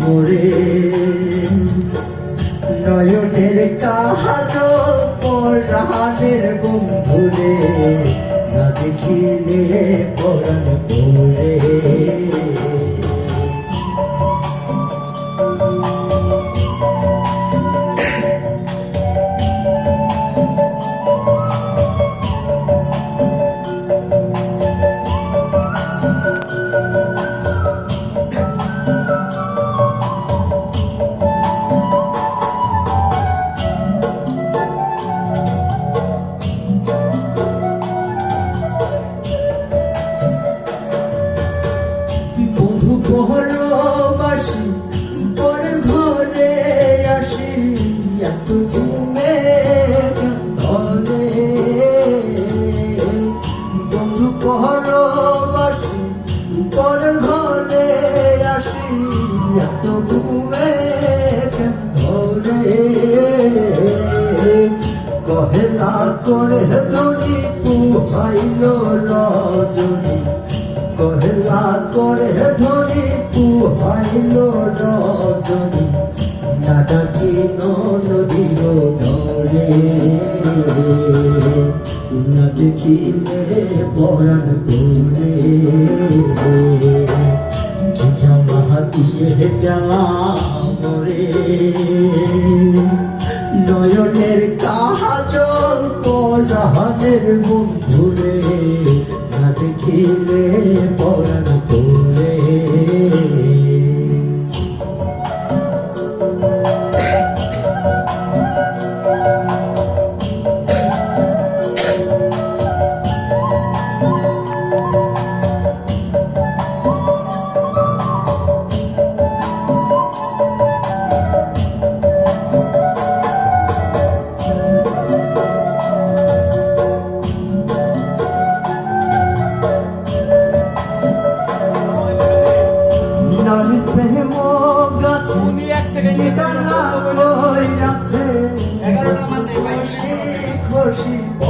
মরে। নয়নের কাহাজ পরাণের বন্ধুরে কহেলা করে ধরি পুহাইল ডাকি নদীর ডরে না দেখিলে পরাণ করে দিয়ে জ্বালা মরে। নয়নের কাজল পরাণের বন্ধুরে, না দেখিলে নারী প্রেম গাছে আছে খুশি।